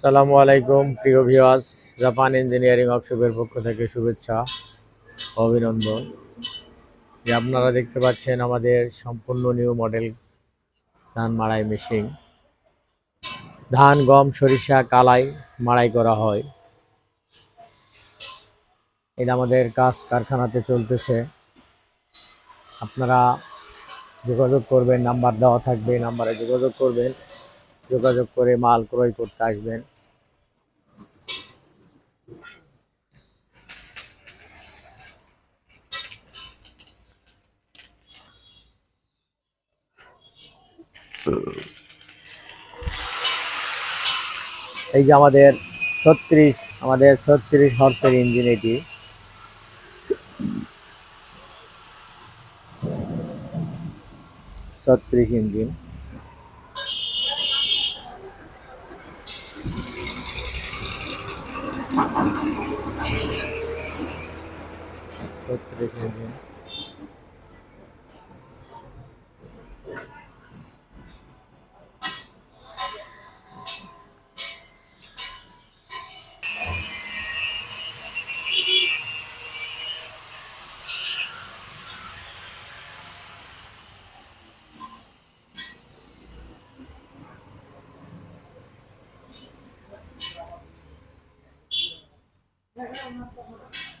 সালামু আলাইকুম, প্রিয় ভিওয়াস জাপান ইঞ্জিনিয়ারিং ওয়ার্কশপের পক্ষ থেকে শুভেচ্ছা, অভিনন্দন। যে আপনারা দেখতে পাচ্ছেন আমাদের সম্পূর্ণ নিউ মডেল ধান মাড়াই মেশিন। ধান, গম, সরিষা, কালাই মাড়াই করা হয়। এটা আমাদের কাজ কারখানাতে চলতেছে। আপনারা যোগাযোগ করবেন, নাম্বার দেওয়া থাকবে নাম্বারে যোগাযোগ করবেন। যোগাযোগ করে মাল ক্রয় করতে আসবেন। এই যে আমাদের ছত্রিশ আমাদের ছত্রিশ হর্সের ইঞ্জিন এটি। ছত্রিশ ইঞ্জিন ছত্রিশ ইঞ্জিন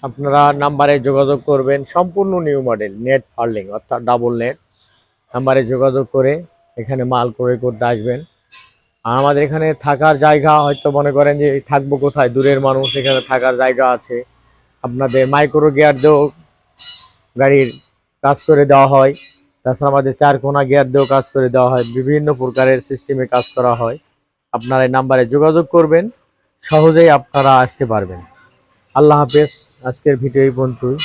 আপনারা নাম্বারে যোগাযোগ করবেন। সম্পূর্ণ নিউ মডেল নেট ফার্লিং অর্থাৎ ডাবল নেট নাম্বারে যোগাযোগ করে এখানে মাল ক্রয় করতে আসবেন। আর আমাদের এখানে থাকার জায়গা হয়তো মনে করেন যে থাকব কোথায়? দূরের মানুষ এখানে থাকার জায়গা আছে। আপনাদের মাইক্রো গিয়ার দিয়েও গাড়ির কাজ করে দেওয়া হয়। তাছাড়া আমাদের চার কোনা গিয়ার দিয়েও কাজ করে দেওয়া হয়। বিভিন্ন প্রকারের সিস্টেমে কাজ করা হয়। আপনারা এই নাম্বারে যোগাযোগ করবেন। সহজেই আপনারা আসতে পারবেন। আল্লাহ হাফেজ আজকের ভিডিও এই পর্যন্তই।